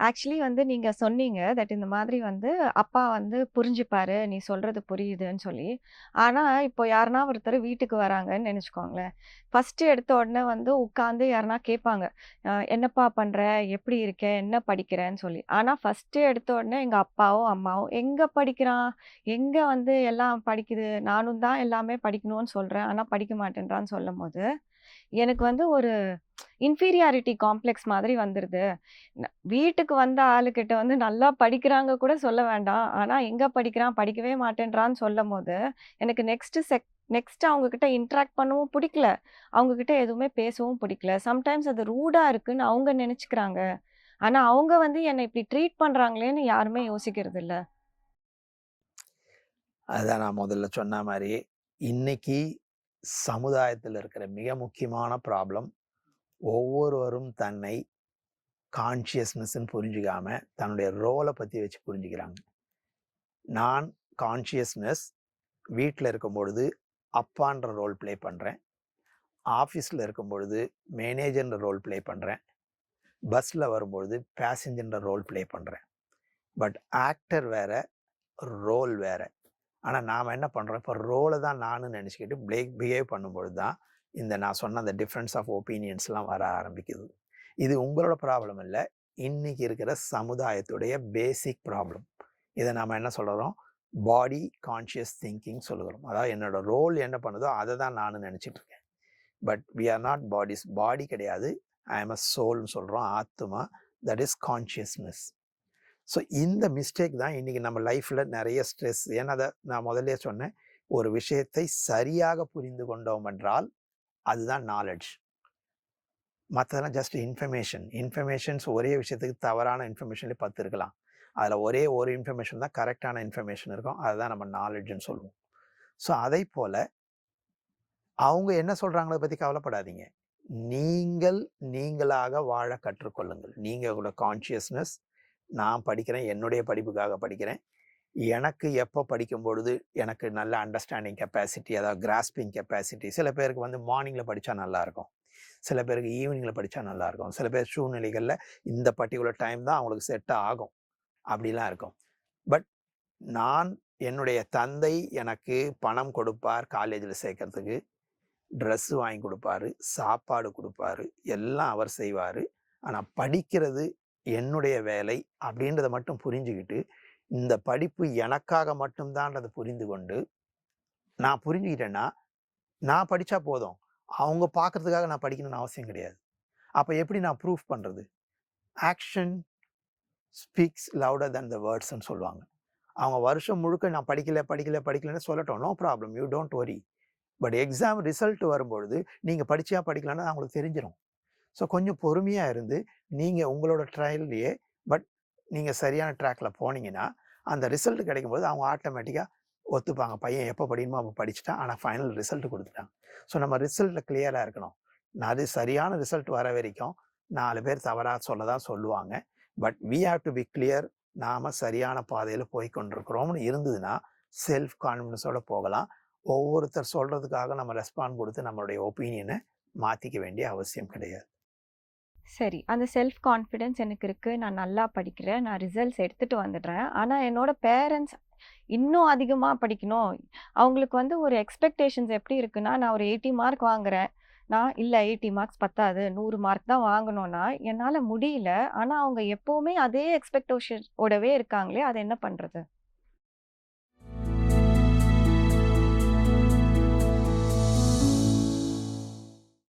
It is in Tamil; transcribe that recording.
ஆக்சுவலி வந்து நீங்க சொன்னீங்க தட் இந்த மாதிரி வந்து அப்பா வந்து புரிஞ்சுப்பாரு, நீ சொல்றது புரியுதுன்னு சொல்லி. ஆனா, இப்போ யாருனா ஒருத்தர் வீட்டுக்கு வராங்கன்னு நினைச்சுக்கோங்களேன் ஃபர்ஸ்ட்டு எடுத்த உடனே வந்து உட்காந்து யாருனா கேட்பாங்க. "என்னப்பா பண்ற? எப்படி இருக்க? என்ன படிக்கிறேன்னு சொல்லி. ஆனா, ஃபர்ஸ்ட்டு எடுத்த உடனே எங்க அப்பாவும், அம்மாவும் "எங்க படிக்கிறான்? எங்க வந்து எல்லாம் படிக்குது? நானும் தான் எல்லாமே படிக்கணும்னு சொல்றேன். ஆனா படிக்க மாட்டேன்றான்னு" சொல்லும்போது, எனக்கு வந்து ஒரு இன்ஃபீரியாரிட்டி காம்ப்ளெக்ஸ் மாதிரி வந்துடுது வீட்டுக்கு வந்த ஆளுக்கிட்ட வந்து நல்லா படிக்கிறாங்க கூட சொல்ல வேண்டாம். ஆனால் எங்கே படிக்கிறான்? படிக்கவே மாட்டேன்றான்னு சொல்லம்போது, எனக்கு நெக்ஸ்ட்டு செக் நெக்ஸ்ட்டு அவங்கக்கிட்ட இன்ட்ராக்ட் பண்ணவும் பிடிக்கல அவங்கக்கிட்ட எதுவுமே பேசவும் பிடிக்கல சம்டைம்ஸ் அது ரூடாக இருக்குன்னு அவங்க நினச்சிக்கிறாங்க ஆனால் அவங்க வந்து என்னை இப்படி ட்ரீட் பண்ணுறாங்களேன்னு யாருமே யோசிக்கிறதில்ல. அதுதான் நான் முதல்ல சொன்ன மாதிரி இன்னைக்கு சமுதாயத்தில் இருக்கிற மிக முக்கியமான ப்ராப்ளம், ஒவ்வொருவரும் தன்னை கான்ஷியஸ்னஸ்ன்னு புரிஞ்சுக்காம, தன்னுடைய ரோலை பற்றி வச்சு புரிஞ்சுக்கிறாங்க. நான் கான்ஷியஸ்னஸ் வீட்டில் இருக்கும் பொழுது அப்பான்ற ரோல் ப்ளே பண்ணுறேன் ஆஃபீஸில் இருக்கும் பொழுது மேனேஜர்ன்ற ரோல் ப்ளே பண்ணுறேன் பஸ்ஸில் வரும்பொழுது பேசஞ்சர்ன்ற ரோல் ப்ளே பண்ணுறேன் பட் ஆக்டர் வேற, ரோல் வேற. ஆனால் நாம் என்ன பண்ணுறோம் இப்போ ரோலை தான் நான் நினச்சிக்கிட்டு பிளே பிஹேவ் பண்ணும்பொழுது தான், இந்த நான் சொன்ன அந்த டிஃப்ரென்ஸ் ஆஃப் ஒப்பீனியன்ஸ்லாம் வர ஆரம்பிக்குது. இது உங்களோட ப்ராப்ளம் இல்லை இன்றைக்கி இருக்கிற சமுதாயத்துடைய பேசிக் ப்ராப்ளம். இதை நாம் என்ன சொல்கிறோம் பாடி கான்ஷியஸ் திங்கிங் சொல்லுகிறோம். அதாவது என்னோட ரோல் என்ன பண்ணுதோ, அதை தான் நான் நினச்சிட்ருக்கேன் இருக்கேன். But we are not bodies. Body கிடையாது. ஐ எம் அ சோல்னு சொல்கிறோம் ஆத்துமா. That is consciousness. ஸோ இந்த மிஸ்டேக் தான் இன்றைக்கி நம்ம லைஃப்பில் நிறைய ஸ்ட்ரெஸ். ஏன்னா அதை நான் முதல்ல சொன்னேன். ஒரு விஷயத்தை சரியாக புரிந்து கொண்டோம் என்றால், அதுதான் நாலெட்ஜ். மற்றதெல்லாம் ஜஸ்ட் இன்ஃபர்மேஷன். இன்ஃபர்மேஷன்ஸ் ஒரே விஷயத்துக்கு தவறான இன்ஃபர்மேஷன்லேயே 10 இருக்கலாம். அதில் ஒரே ஒரு இன்ஃபர்மேஷன் தான் கரெக்டான இன்ஃபர்மேஷன் இருக்கும். அதுதான் நம்ம நாலெட்ஜுன்னு சொல்லுவோம். ஸோ அதைப்போல அவங்க என்ன சொல்கிறாங்களோ பற்றி கவலைப்படாதீங்க. நீங்கள் நீங்களாக வாழ கற்றுக்கொள்ளுங்கள். நீங்கள் உங்களோட கான்ஷியஸ்னஸ் நான் படிக்கிறேன். என்னுடைய படிப்புக்காக படிக்கிறேன். எனக்கு எப்போ படிக்கும் பொழுது எனக்கு நல்ல அண்டர்ஸ்டாண்டிங் கெப்பாசிட்டி, அதாவது கிராஸ்பிங் கெப்பாசிட்டி சில பேருக்கு வந்து மார்னிங்கில் படித்தா நல்லாயிருக்கும் சில பேருக்கு ஈவினிங்கில் படித்தா நல்லாயிருக்கும் சில பேர் சூழ்நிலைகளில் இந்த பர்டிகுலர் டைம் தான் அவங்களுக்கு செட் ஆகும். அப்படிலாம் இருக்கும். பட் நான் என்னுடைய தந்தை எனக்கு பணம் கொடுப்பார் காலேஜில் சேர்க்கறதுக்கு. ட்ரெஸ் வாங்கி கொடுப்பாரு சாப்பாடு கொடுப்பாரு எல்லாம் அவர் செய்வார் ஆனால் படிக்கிறது என்னுடைய வேலை அப்படின்றத மட்டும் புரிஞ்சுக்கிட்டு இந்த படிப்பு எனக்காக மட்டும்தான்றது புரிந்து கொண்டு, நான் புரிஞ்சுக்கிட்டேன்னா, நான் படித்தா போதும். அவங்க பார்க்கறதுக்காக நான் படிக்கணும்னு அவசியம் கிடையாது. அப்போ எப்படி நான் ப்ரூஃப் பண்ணுறது action speaks louder than the வேர்ட்ஸ்ன்னு சொல்லுவாங்க. அவங்க வருஷம் முழுக்க நான் படிக்கல, படிக்கல, படிக்கலன்னு சொல்லட்டும். No problem. You don't worry but exam result வரும்பொழுது, நீங்கள் படித்தா படிக்கலன்னு அவங்களுக்கு தெரிஞ்சிடும் ஸோ கொஞ்சம் பொறுமையாக இருந்து, நீங்கள் உங்களோட ட்ரையல்லையே பட் நீங்கள் சரியான ட்ராக்ல போனீங்கன்னா, அந்த ரிசல்ட் கிடைக்கும்போது அவங்க ஆட்டோமேட்டிக்காக ஒத்துப்பாங்க. பையன் எப்போ படிக்கணுமோ அப்ப படிச்சுட்டான். ஆனால் ஃபைனல் ரிசல்ட் கொடுத்துட்டாங்க ஸோ நம்ம ரிசல்ட்டில் கிளியராக இருக்கணும். நான் அது சரியான ரிசல்ட் வர வரைக்கும் நாலு பேர் தவறாக சொல்ல தான் சொல்லுவாங்க. But we have to be clear. நாம் சரியான பாதையில் போய் கொண்டிருக்கிறோம்னு இருந்ததுன்னா, செல்ஃப் கான்ஃபிடன்ஸோடு போகலாம். ஒவ்வொருத்தர் சொல்கிறதுக்காக நம்ம ரெஸ்பாண்ட் கொடுத்து நம்மளுடைய ஒப்பீனியனை மாற்றிக்க வேண்டிய அவசியம் கிடையாது. சரி. அந்த செல்ஃப் கான்ஃபிடென்ஸ் எனக்கு இருக்குது நான் நல்லா படிக்கிறேன். நான் ரிசல்ட்ஸ் எடுத்துகிட்டு வந்துடுறேன். ஆனால் என்னோடய பேரண்ட்ஸ் இன்னும் அதிகமாக படிக்கணும். அவங்களுக்கு வந்து ஒரு எக்ஸ்பெக்டேஷன்ஸ் எப்படி இருக்குன்னா, நான் ஒரு 80 மார்க் வாங்குறேன். நான் இல்லை எயிட்டி மார்க்ஸ் பத்தாது. நூறு மார்க் தான் வாங்கணும்னா, என்னால் முடியல. ஆனால் அவங்க எப்போவுமே அதே எக்ஸ்பெக்டேஷன் ஓடவே இருக்காங்களே, அதை என்ன பண்ணுறது